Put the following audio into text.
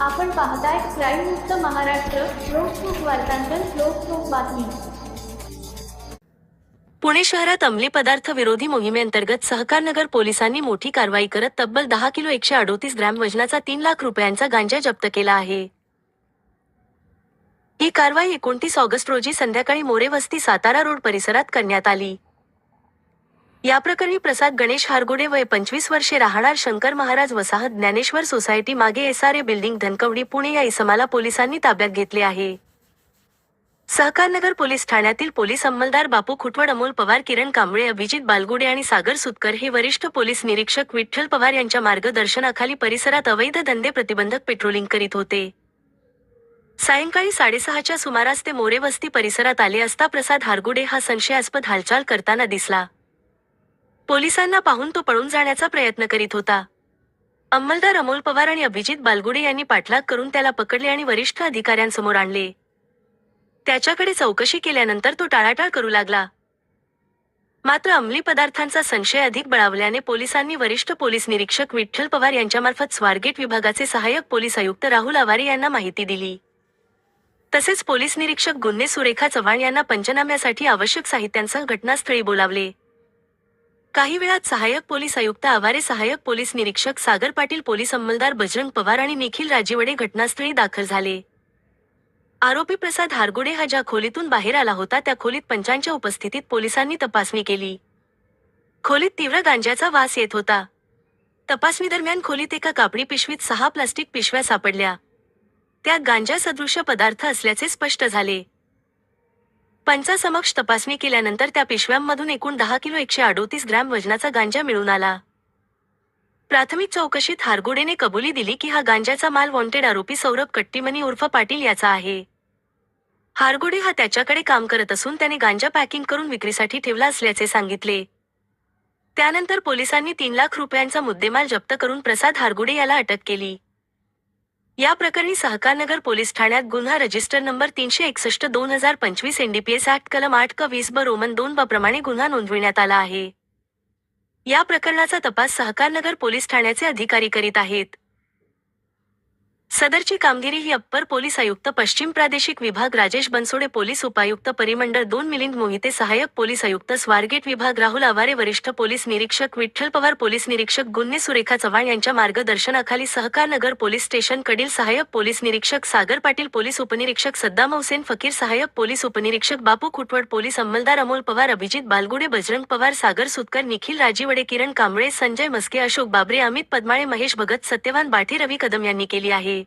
आपण पाहताय क्राईम मुक्त महाराष्ट्र लोकसुख वार्तांकन लोकसुख बातमी. पुणे शहरात अंमली पदार्थ विरोधी मोहिमेअंतर्गत सहकारनगर पोलिसांनी मोठी कारवाई करत तब्बल दहा किलो एकशे अडोतीस ग्रॅम वजनाचा तीन लाख रुपयांचा गांजा जप्त केला आहे. ही कारवाई एकोणतीस ऑगस्ट रोजी संध्याकाळी मोरे वस्ती सातारा रोड परिसरात करण्यात आली. या प्रकरणी प्रसाद गणेश हारगुडे वय पंचवीस वर्षे राहणार शंकर महाराज वसाहत ज्ञानेश्वर सोसायटी मागे SRA A building Dhankawadi Pune या इसमाला पोलिसांनी ताब्यात घेतले आहे. सहकारनगर पोलीस ठाण्यातील पोलीस अंमलदार बापू खुटवड अमोल पवार किरण कांबळे अभिजित बालगुडे आणि सागर सुतकर हे वरिष्ठ पोलीस निरीक्षक विठ्ठल पवार यांच्या मार्गदर्शनाखाली परिसरात अवैध धंदे प्रतिबंधक पेट्रोलिंग करीत होते. सायंकाळी साडेसहाच्या सुमारास ते मोरेवस्ती परिसरात आले असता प्रसाद हारगुडे हा संशयास्पद हालचाल करताना दिसला. पोलिसांना पाहून तो पळून जाण्याचा प्रयत्न करीत होता. अंमलदार अमोल पवार आणि अभिजित बालगुडे यांनी पाठलाग करून त्याला पकडले आणि वरिष्ठ अधिकाऱ्यांसमोर आणले. त्याच्याकडे चौकशी केल्यानंतर तो टाळाटाळ करू लागला. मात्र अंमली पदार्थांचा संशय अधिक बळावल्याने पोलिसांनी वरिष्ठ पोलीस निरीक्षक विठ्ठल पवार यांच्यामार्फत स्वारगेट विभागाचे सहाय्यक पोलीस आयुक्त राहुल आवारे यांना माहिती दिली. तसेच पोलीस निरीक्षक गुन्हे सुरेखा चव्हाण यांना पंचनाम्यासाठी आवश्यक साहित्यांसह घटनास्थळी बोलावले. काही वेळात सहाय्यक पोलीस आयुक्त आवारे सहाय्यक पोलीस निरीक्षक सागर पाटील पोलीस अंमलदार बजरंग पवार आणि निखिल राजीवडे घटनास्थळी दाखल झाले. आरोपी प्रसाद हारगुडे हा ज्या खोलीतून बाहेर आला होता त्या खोलीत पंचांच्या उपस्थितीत पोलिसांनी तपासणी केली. खोलीत तीव्र गांजाचा वास येत होता. तपासणी दरम्यान खोलीत एका कापडी पिशवीत सहा प्लास्टिक पिशव्या सापडल्या. त्यात गांजा सदृश्य पदार्थ असल्याचे स्पष्ट झाले. पंचासमक्ष तपासणी केल्यानंतर त्या पिशव्यांमधून एकूण दहा किलो एकशे अडोतीस ग्रॅम वजनाचा गांजा मिळून आला. प्राथमिक चौकशीत हारगुडेने कबुली दिली की हा गांजाचा माल वॉन्टेड आरोपी सौरभ कट्टीमनी उर्फ पाटील याचा आहे. हारगुडे हा त्याच्याकडे काम करत असून त्याने गांजा पॅकिंग करून विक्रीसाठी ठेवला असल्याचे सांगितले. त्यानंतर पोलिसांनी तीन लाख रुपयांचा मुद्देमाल जप्त करून प्रसाद हारगुडे याला अटक केली. या प्रकरणी सहकारनगर पोलीस ठाण्यात गुन्हा रजिस्टर नंबर तीनशे एकसष्ट दोन हजार पंचवीस एनडीपीएस ऍक्ट कलम आठ क वीस ब रोमन दोन ब प्रमाणे गुन्हा नोंदविण्यात आला आहे. या प्रकरणाचा तपास सहकारनगर पोलीस ठाण्याचे अधिकारी करीत आहेत. सदरची कामगिरी ही अप्पर पोलीस आयुक्त पश्चिम प्रादेशिक विभाग राजेश बनसोडे पोलीस उपायुक्त परिमंडळ दोन मिलिंद मोहिते सहाय्यक पोलीस आयुक्त स्वारगेट विभाग राहुल आवारे वरिष्ठ पोलीस निरीक्षक विठ्ठल पवार पोलीस निरीक्षक गुन्हे सुरेखा चव्हाण यांच्या मार्गदर्शनाखाली सहकारनगर पोलीस स्टेशन कडील सहाय्यक पोलीस निरीक्षक सागर पाटील पोलीस उपनिरीक्षक सद्दाम हुसेन फकीर सहाय्यक पोलीस उपनिरीक्षक बापू खुटवड पोलीस अंमलदार अमोल पवार अभिजित बालगुडे बजरंग पवार सागर सुतकर निखिल राजीवडे किरण कांबळे संजय मस्के अशोक बाबरे अमित पद्माळे महेश भगत सत्यवान बाठी रवी कदम यांनी केली आहे.